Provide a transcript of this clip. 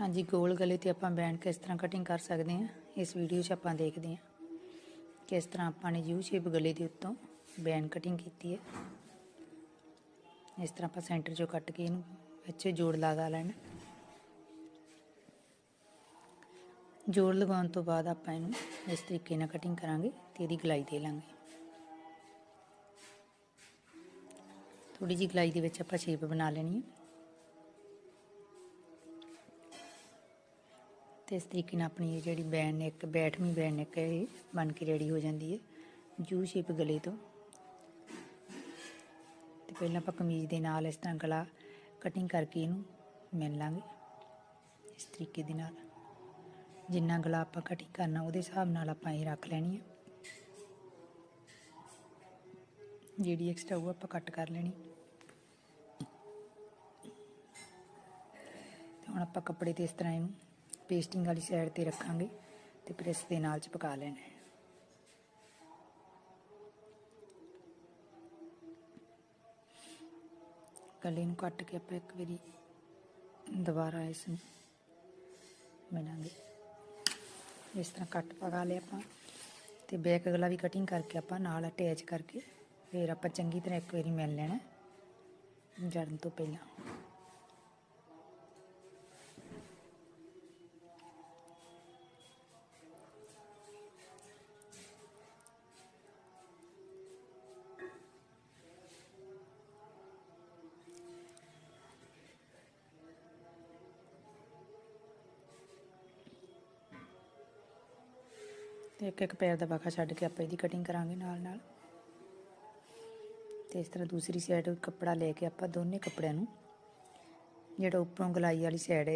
ਹਾਂਜੀ, ਗੋਲ ਗਲੇ ਤੇ ਆਪਾਂ ਬੈਂਡ ਕਿਸ ਤਰ੍ਹਾਂ ਕਟਿੰਗ ਕਰ ਸਕਦੇ ਹਾਂ, ਇਸ ਵੀਡੀਓ 'ਚ ਆਪਾਂ ਦੇਖਦੇ ਹਾਂ। ਕਿਸ ਤਰ੍ਹਾਂ ਆਪਾਂ ਨੇ ਯੂ ਸ਼ੇਪ ਗਲੇ ਦੇ ਉੱਤੋਂ ਬੈਂਡ ਕਟਿੰਗ ਕੀਤੀ ਹੈ। ਇਸ ਤਰ੍ਹਾਂ ਆਪਾਂ ਸੈਂਟਰ 'ਚੋਂ ਕੱਟ ਕੇ ਇਹਨੂੰ ਵਿੱਚ ਜੋੜ ਲਗਾ ਲੈਣਾ। ਜੋੜ ਲਗਾਉਣ ਤੋਂ ਬਾਅਦ ਆਪਾਂ ਇਹਨੂੰ ਇਸ ਤਰੀਕੇ ਨਾਲ ਕਟਿੰਗ ਕਰਾਂਗੇ ਤੇ ਇਹਦੀ ਗਲਾਈ ਦੇ ਲਾਂਗੇ। ਥੋੜੀ ਜਿਹੀ ਗਲਾਈ ਦੇ ਵਿੱਚ ਆਪਾਂ ਸ਼ੇਪ ਬਣਾ ਲੈਣੀ ਹੈ। ਤੇ ਇਸ ਤਰੀਕੇ ਨਾਲ ਆਪਣੀ ਇਹ ਜਿਹੜੀ ਬੈਨ ਨੈਕ ਬੈਠਵੀਂ ਬੈਂਡ ਨੈਕ ਹੈ ਇਹ ਬਣ ਕੇ ਰੈਡੀ ਹੋ ਜਾਂਦੀ ਹੈ, ਜੂ ਸ਼ੇਪ ਗਲੇ ਤੋਂ। ਤੇ ਪਹਿਲਾਂ ਆਪਾਂ ਕਮੀਜ਼ ਦੇ ਨਾਲ ਇਸ ਤਰ੍ਹਾਂ ਗਲਾ ਕਟਿੰਗ ਕਰਕੇ ਇਹਨੂੰ ਮਿਲ ਲਾਂਗੇ ਇਸ ਤਰੀਕੇ ਦੇ ਨਾਲ। ਜਿੰਨਾ ਗਲਾ ਆਪਾਂ ਕਟਿੰਗ ਕਰਨਾ ਉਹਦੇ ਹਿਸਾਬ ਨਾਲ ਆਪਾਂ ਇਹ ਰੱਖ ਲੈਣੀ ਹੈ। ਜਿਹੜੀ ਐਕਸਟਰਾ ਉਹ ਆਪਾਂ ਕੱਟ ਕਰ ਲੈਣੀ। ਤੇ ਹੁਣ ਆਪਾਂ ਕੱਪੜੇ ਤੇ ਇਸ ਤਰ੍ਹਾਂ ਇਹਨੂੰ ਪੇਸਟਿੰਗ ਵਾਲੀ ਸਾਈਡ ਤੇ ਰੱਖਾਂਗੇ ਤੇ ਪ੍ਰੈਸ ਦੇ ਨਾਲ 'ਚ ਪਕਾ ਲੈਣਾ ਹੈ। ਗਲੇ ਨੂੰ ਕੱਟ ਕੇ ਆਪਾਂ ਇੱਕ ਵਾਰੀ ਦੁਬਾਰਾ ਇਸ ਨੂੰ ਮਿਲਾਂਗੇ। ਇਸ ਤਰ੍ਹਾਂ ਕੱਟ ਪਗਾ ਲਿਆ ਆਪਾਂ ਤੇ ਬੈਕ ਗਲਾ ਵੀ ਕਟਿੰਗ ਕਰਕੇ ਆਪਾਂ ਨਾਲ ਅਟੈਚ ਕਰਕੇ ਫਿਰ ਆਪਾਂ ਚੰਗੀ ਤਰ੍ਹਾਂ ਇੱਕ ਵਾਰੀ ਮਿਲ ਲੈਣਾ ਜੜਨ ਤੋਂ ਪਹਿਲਾਂ। ਤੇ ਇੱਕ ਇੱਕ ਪੈਰ ਦਾ ਬਾਖਾ ਛੱਡ ਕੇ ਆਪਾਂ ਇਹਦੀ ਕਟਿੰਗ ਕਰਾਂਗੇ ਨਾਲ ਨਾਲ। ਤੇ ਇਸ ਤਰ੍ਹਾਂ ਦੂਸਰੀ ਸਾਈਡ ਕੱਪੜਾ ਲੈ ਕੇ ਆਪਾਂ ਦੋਨੇ ਕੱਪੜਿਆਂ ਨੂੰ, ਜਿਹੜਾ ਉੱਪਰੋਂ ਗਲਾਈ ਵਾਲੀ ਸਾਈਡ ਹੈ